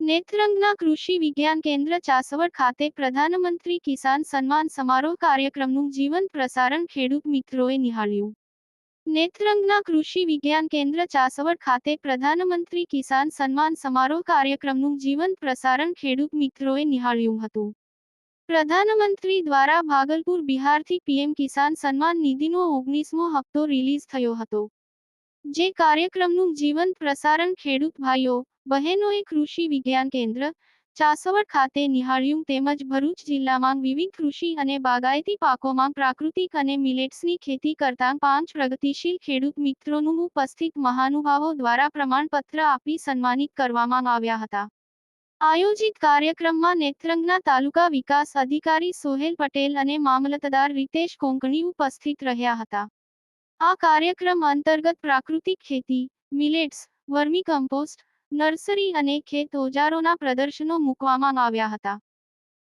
નેત્રંગના કૃષિ વિજ્ઞાન કેન્દ્ર ચાસવડ ખાતે પ્રધાનમંત્રી કિસાન સન્માન સમારોહ કાર્યક્રમનું જીવંત પ્રસારણ ખેડૂત મિત્રોએ નિહાળ્યું. નેત્રંગના કૃષિ વિજ્ઞાન કેન્દ્ર ચાસવડ ખાતે પ્રધાનમંત્રી કિસાન સન્માન સમારોહ કાર્યક્રમનું જીવંત પ્રસારણ ખેડૂત મિત્રોએ નિહાળ્યું હતું. પ્રધાનમંત્રી દ્વારા ભાગલપુર બિહારથી પીએમ કિસાન સન્માન નિધિનો ઓગણીસમો હપ્તો રિલીઝ થયો હતો. જે કાર્યક્રમનું જીવન પ્રસારણ ખેડૂત ભાઈઓ, બહેનોએ કૃષિ વિજ્ઞાન કેન્દ્ર, ચાસવડ ખાતે નિહાળ્યું તેમજ ભરૂચ જિલ્લામાં વિવિધ કૃષિ અને બાગાયતી પાકોમાં પ્રાકૃતિક અને મિલેટ્સની ખેતી કરતા પાંચ પ્રગતિશીલ ખેડૂત મિત્રોનું ઉપસ્થિત મહાનુભાવો દ્વારા પ્રમાણપત્ર આપી સન્માનિત કરવામાં આવ્યા હતા. આયોજિત કાર્યક્રમમાં નેત્રંગના તાલુકા વિકાસ અધિકારી સોહેલ પટેલ અને મામલતદાર રીતેશ કોંકણી ઉપસ્થિત રહ્યા હતા. આ કાર્યક્રમ અંતર્ગત પ્રાકૃતિક ખેતી, મિલેટ્સ, વર્મી કમ્પોસ્ટ, નર્સરી અને ખેત ઓજારોના પ્રદર્શનો મૂકવામાં આવ્યા હતા.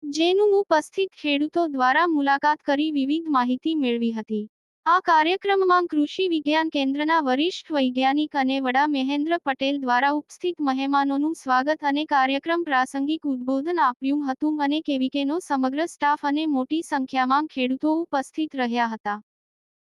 જેનું ઉપસ્થિત ખેડૂતો દ્વારા મુલાકાત કરી વિવિધ માહિતી મેળવી હતી. આ કાર્યક્રમમાં કૃષિ વિજ્ઞાન કેન્દ્રના વરિષ્ઠ વૈજ્ઞાનિક અને વડા મહેન્દ્ર પટેલ દ્વારા ઉપસ્થિત મહેમાનોનું સ્વાગત અને કાર્યક્રમ પ્રાસંગિક ઉદ્બોધન આપ્યું હતું અને કેવીકેનો સમગ્ર સ્ટાફ અને મોટી સંખ્યામાં ખેડૂતો ઉપસ્થિત રહ્યા હતા.